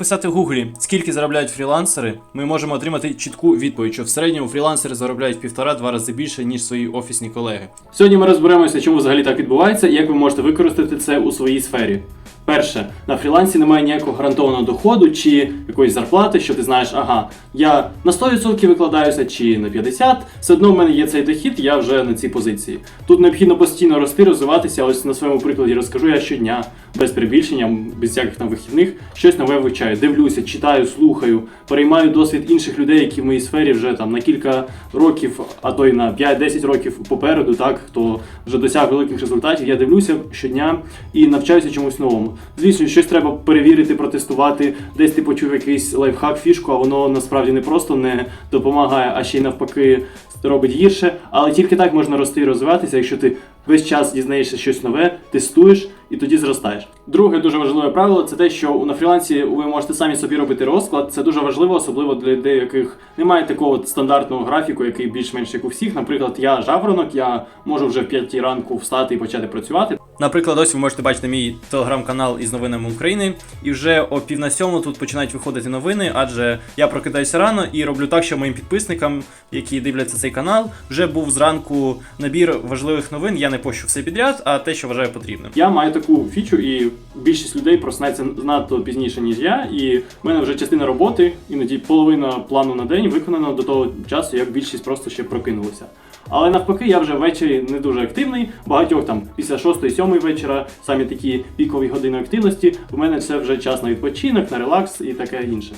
написати в гуглі, скільки заробляють фрілансери, ми можемо отримати чітку відповідь, що в середньому фрілансери заробляють півтора-два рази більше, ніж свої офісні колеги. Сьогодні ми розберемося, чому взагалі так відбувається і як ви можете використати це у своїй сфері. Перше, на фрілансі немає ніякого гарантованого доходу чи якоїсь зарплати, що ти знаєш, ага, я на 100% викладаюся чи на 50%, все одно в мене є цей дохід, я вже на цій позиції. Тут необхідно постійно рости, розвиватися. Ось на своєму прикладі розкажу я щодня, без перебільшення, без всяких там вихідних, щось нове вивчаю, дивлюся, читаю, слухаю, переймаю досвід інших людей, які в моїй сфері вже там на кілька років, а то й на 5-10 років попереду, так хто вже досяг великих результатів. Я дивлюся щодня і навчаюся чомусь новому. Звісно, щось треба перевірити, протестувати, десь ти почув якийсь лайфхак, фішку, а воно насправді не просто не допомагає, а ще й навпаки робить гірше. Але тільки так можна рости і розвиватися, якщо ти весь час дізнаєшся щось нове, тестуєш і тоді зростаєш. Друге дуже важливе правило це те, що на фрілансі ви можете самі собі робити розклад. Це дуже важливо, особливо для людей, яких немає такого стандартного графіку, який більш-менш як у всіх. Наприклад, я жаворонок, я можу вже в 5 ранку встати і почати працювати. Наприклад, ось ви можете бачити мій телеграм-канал із новинами України, і вже о пів на сьому тут починають виходити новини, адже я прокидаюся рано і роблю так, що моїм підписникам, які дивляться цей канал, вже був зранку набір важливих новин. Я не пощу все підряд, а те, що вважаю потрібним. Я маю таку фічу, і більшість людей просинається надто пізніше, ніж я. І в мене вже частина роботи, іноді половина плану на день виконана до того часу, як більшість просто ще прокинулися. Але навпаки, я вже ввечері не дуже активний. Багатьох там після 6-7 вечора, самі такі пікові години активності. В мене це вже час на відпочинок, на релакс і таке інше.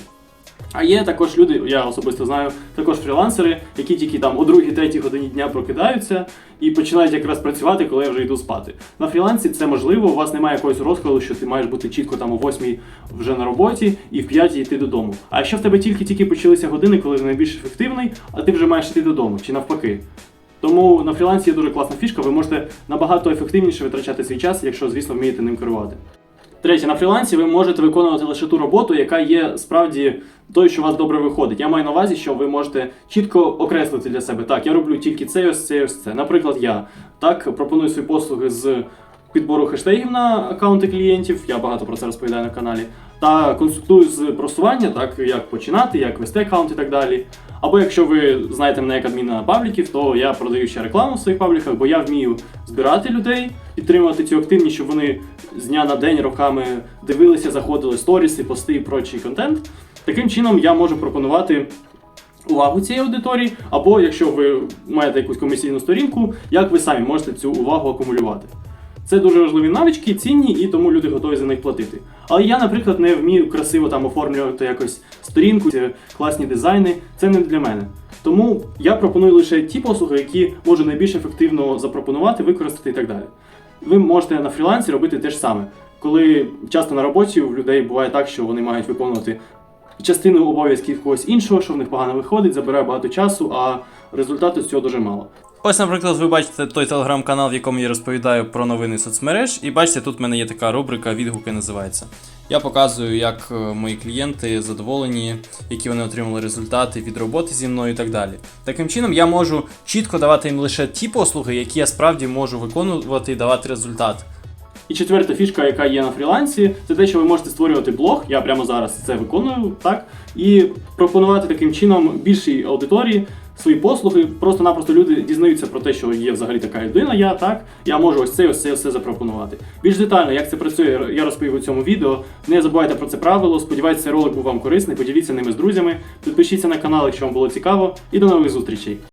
А є також люди, я особисто знаю, також фрілансери, які тільки там о 2-3 годині дня прокидаються і починають якраз працювати, коли я вже йду спати. На фрілансі це можливо, у вас немає якогось розкладу, що ти маєш бути чітко там о 8 вже на роботі і в 5 йти додому. А якщо в тебе тільки-тільки почалися години, коли ти найбільш ефективний, а ти вже маєш йти додому, чи навпаки. Тому на фрілансі є дуже класна фішка, ви можете набагато ефективніше витрачати свій час, якщо, звісно, вмієте ним керувати. Третє, на фрілансі ви можете виконувати лише ту роботу, яка є справді тою, що у вас добре виходить. Я маю на увазі, що ви можете чітко окреслити для себе. Так, я роблю тільки це, ось це, ось це. Наприклад, я так пропоную свої послуги з підбору хештегів на аккаунти клієнтів. Я багато про це розповідаю на каналі. Та консультую з просування, так як починати, як вести аккаунт і так далі. Або якщо ви знаєте мене як адміна пабліків, то я продаю ще рекламу в своїх пабліках, бо я вмію збирати людей, підтримувати цю активність, щоб вони з дня на день роками дивилися, заходили сторіси, пости і прочий контент. Таким чином я можу пропонувати увагу цієї аудиторії, або якщо ви маєте якусь комерційну сторінку, як ви самі можете цю увагу акумулювати. Це дуже важливі навички, цінні, і тому люди готові за них платити. Але я, наприклад, не вмію красиво там оформлювати якось сторінку, класні дизайни. Це не для мене. Тому я пропоную лише ті послуги, які можу найбільш ефективно запропонувати, використати і так далі. Ви можете на фрілансі робити те ж саме. Коли часто на роботі у людей буває так, що вони мають виконувати частину обов'язків когось іншого, що в них погано виходить, забирає багато часу, а результату з цього дуже мало. Ось, наприклад, ви бачите той телеграм-канал, в якому я розповідаю про новини соцмереж, і бачите, тут в мене є така рубрика відгуки називається. Я показую, як е, мої клієнти задоволені, які вони отримали результати від роботи зі мною і так далі. Таким чином, я можу чітко давати їм лише ті послуги, які я справді можу виконувати і давати результат. І четверта фішка, яка є на фрілансі, це те, що ви можете створювати блог. Я прямо зараз це виконую, так і пропонувати таким чином більшій аудиторії свої послуги. Просто-напросто люди дізнаються про те, що є взагалі така людина. Я так, я можу ось це, ось це, все запропонувати. Більш детально, як це працює, я розповів у цьому відео. Не забувайте про це правило. Сподіваюся, ролик був вам корисний. Поділіться ними з друзями. Підпишіться на канал, якщо вам було цікаво, і до нових зустрічей.